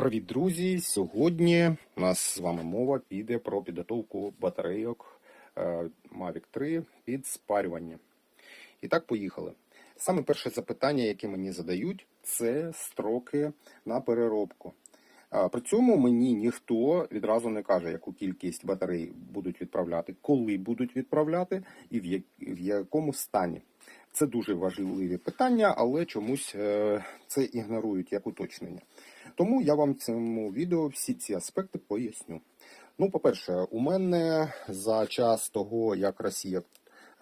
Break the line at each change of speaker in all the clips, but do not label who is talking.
Привіт, друзі! Сьогодні у нас з вами мова піде про підготовку батарейок е, Mavic 3 під спарювання. І так, поїхали. Саме перше запитання, яке мені задають, це строки на переробку. При цьому мені ніхто відразу не каже, яку кількість батарей будуть відправляти, коли будуть відправляти і в якому стані. Це дуже важливі питання, але чомусь е, це ігнорують як уточнення. Тому я вам в цьому відео всі ці аспекти поясню. Ну, по-перше, у мене за час того, як Росія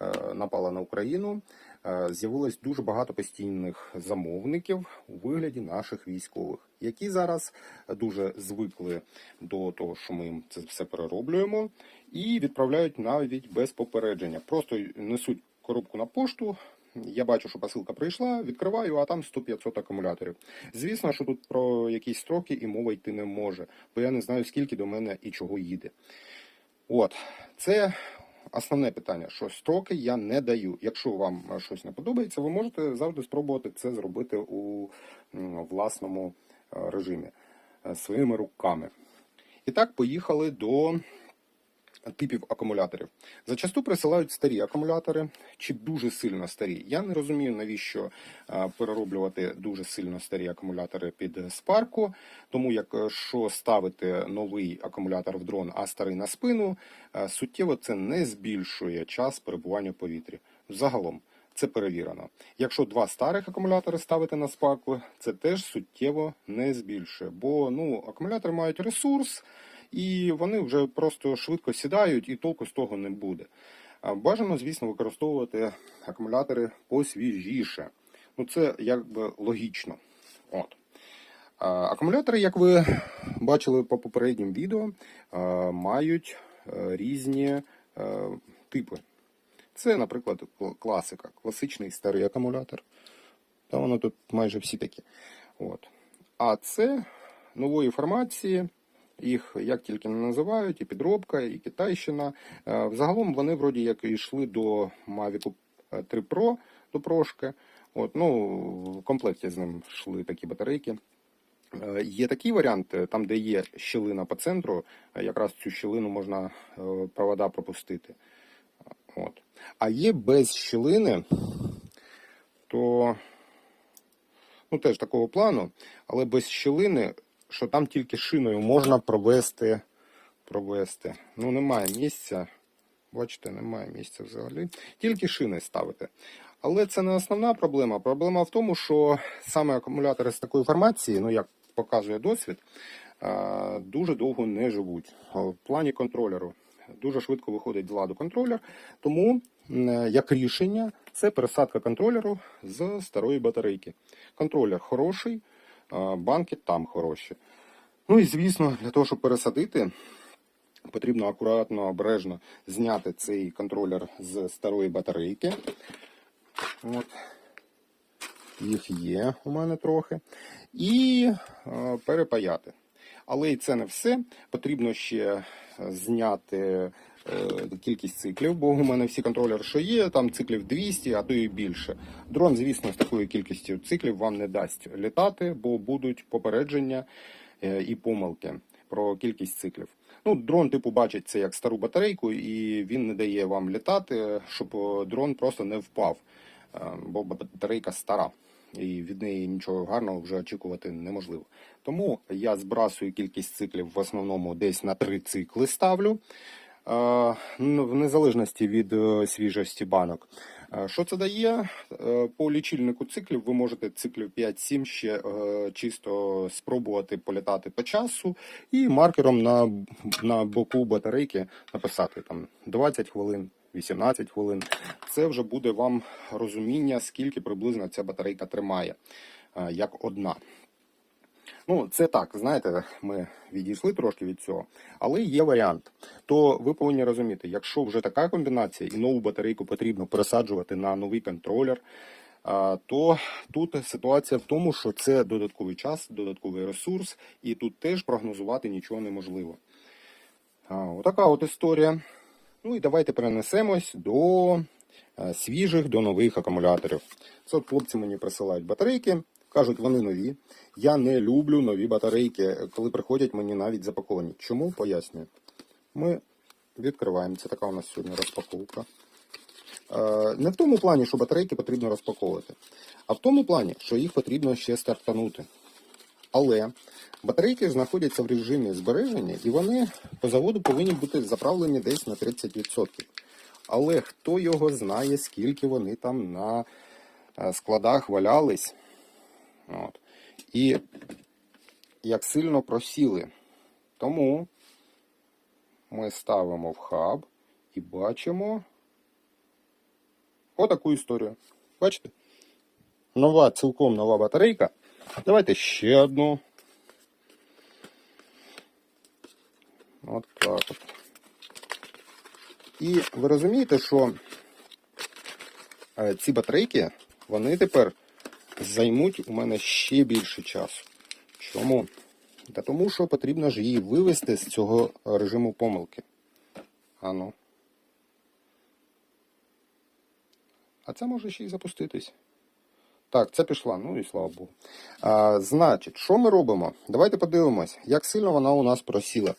е, напала на Україну, е, з'явилось дуже багато постійних замовників у вигляді наших військових, які зараз дуже звикли до того, що ми їм це все перероблюємо, і відправляють навіть без попередження. Просто несуть коробку на пошту. Я бачу, що посилка прийшла, відкриваю, а там 100-500 акумуляторів. Звісно, що тут про якісь строки і мова йти не може, бо я не знаю, скільки до мене і чого їде. От, це основне питання, що строки я не даю. Якщо вам е, щось не подобається, ви можете завжди спробувати це зробити у власному е, режимі е, своїми руками. І так, поїхали до типів акумуляторів. Зачасту присилають старі акумулятори чи дуже сильно старі. Я не розумію, навіщо е, перероблювати дуже сильно старі акумулятори під спарку, тому якщо ставити новий акумулятор в дрон, а старий на спину, е, суттєво це не збільшує час перебування в повітрі. Загалом. Це перевірено. Якщо два старих акумулятори ставити на спарку, це теж суттєво не збільшує, бо ну, акумулятори мають ресурс, і вони вже просто швидко сідають, і толку з того не буде. Бажано, звісно, використовувати акумулятори посвіжіше. Ну, це якби логічно. От. Акумулятори, як ви бачили по попереднім відео, мають е, різні е, типи. Це, наприклад, класика, класичний старий акумулятор. Та воно тут майже всі такі. От. А це нової формації. Їх як тільки не називають, і підробка, і китайщина. Е, Взагалом вони вроді як йшли до Mavic 3 Pro, до прошки. От, ну, в комплекті з ним йшли такі батарейки. Е, Є такий варіант, е, там, де є щілина по центру, якраз цю щілину можна провода пропустити. От. А є без щілини, то ну, теж такого плану, але без щілини, що там тільки шиною можна провести. провести. Ну, немає місця. Бачите, немає місця взагалі. Тільки шини ставити. Але це не основна проблема. Проблема в тому, що саме акумулятори з такої формації, ну як показує досвід, дуже довго не живуть. В плані контролеру дуже швидко виходить з ладу контролер. Тому як рішення це пересадка контролеру з старої батарейки. Контролер хороший, банки там хороші. Ну і звісно, для того, щоб пересадити, потрібно акуратно, обережно зняти цей контролер з старої батарейки. От. Їх є у мене трохи. І перепаяти. Але і це не все. Потрібно ще е, зняти кількість циклів, бо у мене всі контролери, що є, там циклів 200, а то і більше. Дрон, звісно, з такою кількістю циклів вам не дасть літати, бо будуть попередження е, і помилки про кількість циклів. Ну, дрон, типу, бачить це як стару батарейку, і він не дає вам літати, щоб е, дрон просто не впав, е, бо батарейка стара. І від неї нічого гарного вже очікувати неможливо. Тому я збрасую кількість циклів в основному десь на три цикли ставлю. Е, ну, в незалежності від е, свіжості банок. Е, Що це дає? По лічильнику циклів ви можете циклів 5-7 ще чисто спробувати політати по часу і маркером на, на боку батарейки написати там 20 хвилин, 18 хвилин. Це вже буде вам розуміння, скільки приблизно ця батарейка тримає, як одна. Ну, це так, знаєте, ми відійшли трошки від цього, але є варіант. То ви повинні розуміти, якщо вже така комбінація і нову батарейку потрібно пересаджувати на новий контролер, то тут ситуація в тому, що це додатковий час, додатковий ресурс, і тут теж прогнозувати нічого неможливо. Отака от історія. Ну і давайте перенесемось до е, свіжих, до нових акумуляторів. Це от хлопці мені присилають батарейки Кажуть, вони нові. Я не люблю нові батарейки, коли приходять мені навіть запаковані. Чому? Пояснюю. Ми відкриваємо. Це така у нас сьогодні розпаковка. Е, Не в тому плані, що батарейки потрібно розпаковувати, а в тому плані, що їх потрібно ще стартанути. Але батарейки знаходяться в режимі збереження, і вони по заводу повинні бути заправлені десь на 30%. Але хто його знає, скільки вони там на е, складах валялись. От. І як сильно просіли. Тому ми ставимо в хаб і бачимо отаку історію. Бачите? Нова, цілком нова батарейка. Давайте ще одну. От так от. І ви розумієте, що е, ці батарейки, вони тепер займуть у мене ще більше часу. Чому? Та тому що потрібно ж її вивести з цього режиму помилки. Ану. А це може ще й запуститись. Так, це пішла, ну і слава Богу. А, значить, що ми робимо? Давайте подивимось, як сильно вона у нас просіла.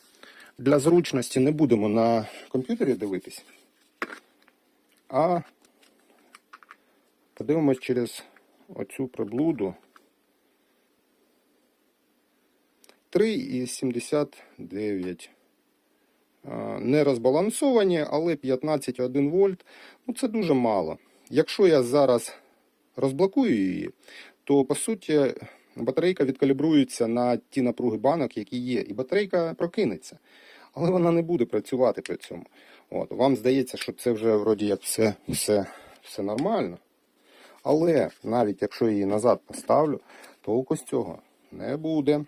Для зручності не будемо на комп'ютері дивитись, а подивимось через оцю приблуду. 3,79. Не розбалансовані, але 15,1 вольт. Ну, це дуже мало. Якщо я зараз розблокую її, то по суті батарейка відкалібрується на ті напруги банок, які є, і батарейка прокинеться. Але вона не буде працювати при цьому. От, вам здається, що це вже вроді як все, все, все нормально. Але навіть якщо її назад поставлю, толку з цього не буде.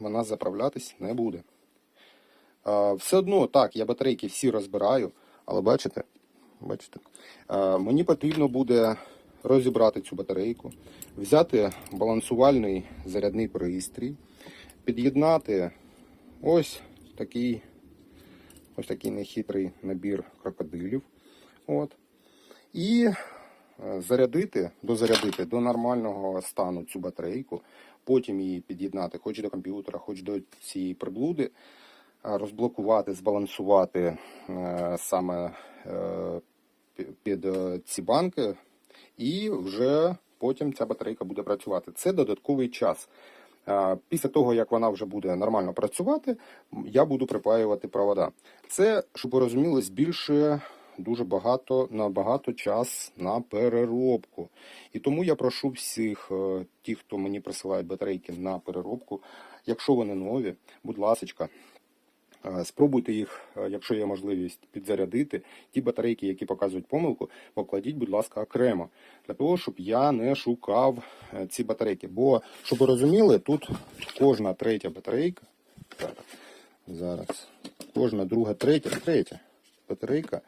Вона заправлятись не буде. А, все одно, так, я батарейки всі розбираю, але бачите, бачите, а, мені потрібно буде розібрати цю батарейку, взяти балансувальний зарядний пристрій, під'єднати ось такий, ось такий нехитрий набір крокодилів. От. І зарядити, дозарядити до нормального стану цю батарейку, потім її під'єднати хоч до комп'ютера, хоч до цієї приблуди, е, розблокувати, збалансувати е, саме е, під е, ці банки, і вже потім ця батарейка буде працювати. Це додатковий час. Е, Після того, як вона вже буде нормально працювати, я буду припаювати провода. Це, щоб ви розуміли, збільшує дуже багато на багато час на переробку. І тому я прошу всіх, е, ті, хто мені присилають батарейки на переробку, якщо вони нові, будь ласочка, е, спробуйте їх, е, якщо є можливість, підзарядити. Ті батарейки, які показують помилку, покладіть, будь ласка, окремо, для того, щоб я не шукав ці батарейки. Бо, щоб ви розуміли, тут кожна третя батарейка. Зараз. Кожна друга, третя, третя батарейка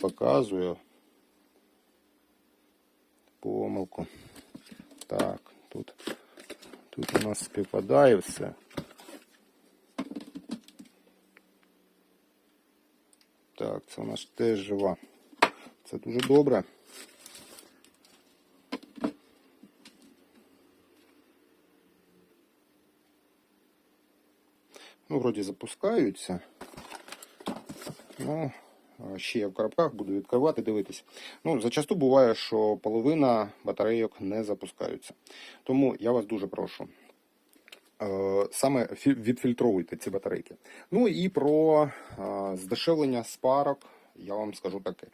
показує помилку. Так, тут, тут у нас співпадає все. Так, це вона ж теж жива. Це дуже добре. Ну, вроді запускаються. Ну, ще я в коробках буду відкривати, дивитись. Ну, зачасту буває, що половина батарейок не запускаються. Тому я вас дуже прошу. е, Саме фі- відфільтровуйте ці батарейки. Ну і про е, здешевлення спарок я вам скажу таке.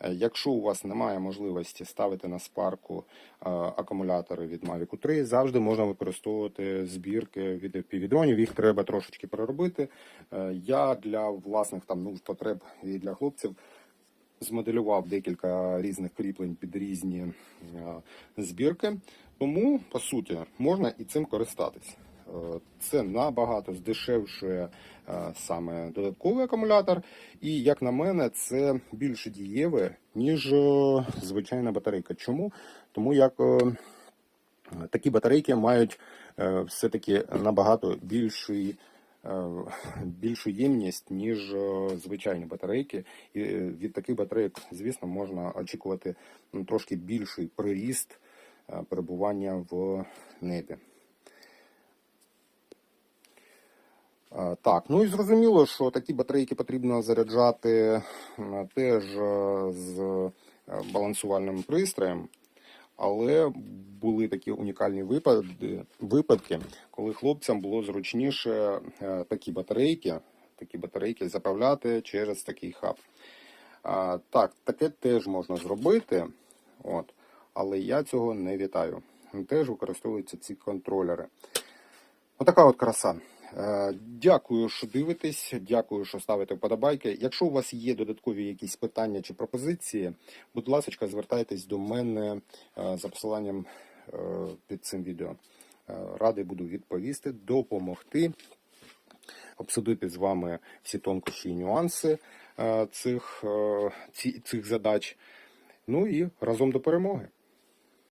Е, Якщо у вас немає можливості ставити на спарку е, акумулятори від Mavic 3, завжди можна використовувати збірки від FPV-дронів. Їх треба трошечки переробити. Е, Я для власних там ну, потреб і для хлопців змоделював декілька різних кріплень під різні збірки. Тому, по суті, можна і цим користатись. Це набагато здешевшує е, саме додатковий акумулятор, і, як на мене, це більш дієве, ніж е, звичайна батарейка. Чому? Тому як е, такі батарейки мають все-таки набагато більший. Більшу ємність, ніж звичайні батарейки. І від таких батарейок, звісно, можна очікувати ну, трошки більший приріст перебування в небі. Так, ну і зрозуміло, що такі батарейки потрібно заряджати теж е, з е, балансувальним пристроєм, але були такі унікальні випадки, коли хлопцям було зручніше е, такі батарейки, такі батарейки заправляти через такий хаб. Так, таке теж можна зробити, от, але я цього не вітаю. Теж використовуються ці контролери. Отака от краса. Е, Дякую, що дивитесь. Дякую, що ставите вподобайки. Якщо у вас є додаткові якісь питання чи пропозиції, будь ласка, звертайтесь до мене е, за посиланням е, під цим відео. Радий буду відповісти, допомогти, обсудити з вами всі тонкощі і нюанси цих, цих задач. Ну і разом до перемоги.